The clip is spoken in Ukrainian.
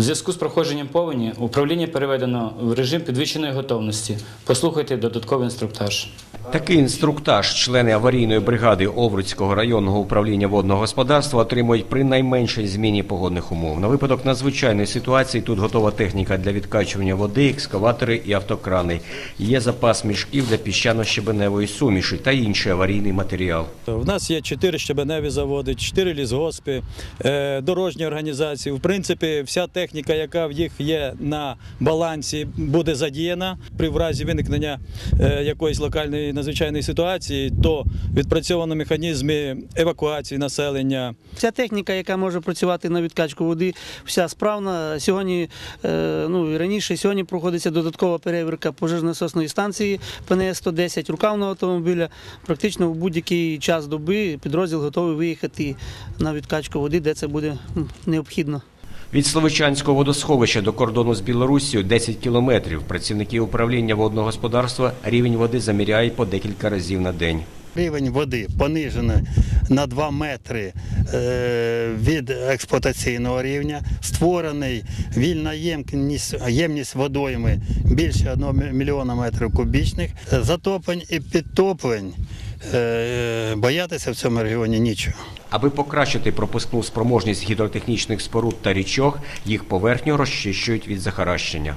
В зв'язку з проходженням повені управління переведено в режим підвищеної готовності. Послухайте додатковий інструктаж. Такий інструктаж члени аварійної бригади Овруцького районного управління водного господарства отримують при найменшій зміні погодних умов. На випадок надзвичайної ситуації тут готова техніка для відкачування води, екскаватори і автокрани. Є запас мішків для піщано-щебеневої суміші та інший аварійний матеріал. В нас є чотири щебеневі заводи, чотири лісгоспи, е, дорожні організації. В принципі, вся техніка, яка в їх є на балансі, буде задіяна при в разі виникнення е, якоїсь локальної надзвичайної ситуації, то відпрацьовано механізми евакуації населення. Ця техніка, яка може працювати на відкачку води, вся справна. Сьогодні, е, ну і раніше, сьогодні проходиться додаткова перевірка пожежно-насосної станції ПНС 110 рукавного автомобіля. Практично в будь-який час доби підрозділ готовий виїхати на відкачку води, де це буде необхідно. Від Словичанського водосховища до кордону з Білоруссю 10 кілометрів. Працівники управління водного господарства рівень води заміряють по декілька разів на день. Рівень води понижений на 2 метри е, від експлуатаційного рівня. Створений вільна ємність, ємність водойми більше 1 мільйона метрів кубічних. Затоплень і підтоплень боятися в цьому регіоні нічого. Аби покращити пропускну спроможність гідротехнічних споруд та річок, їх поверхню розчищують від захаращення.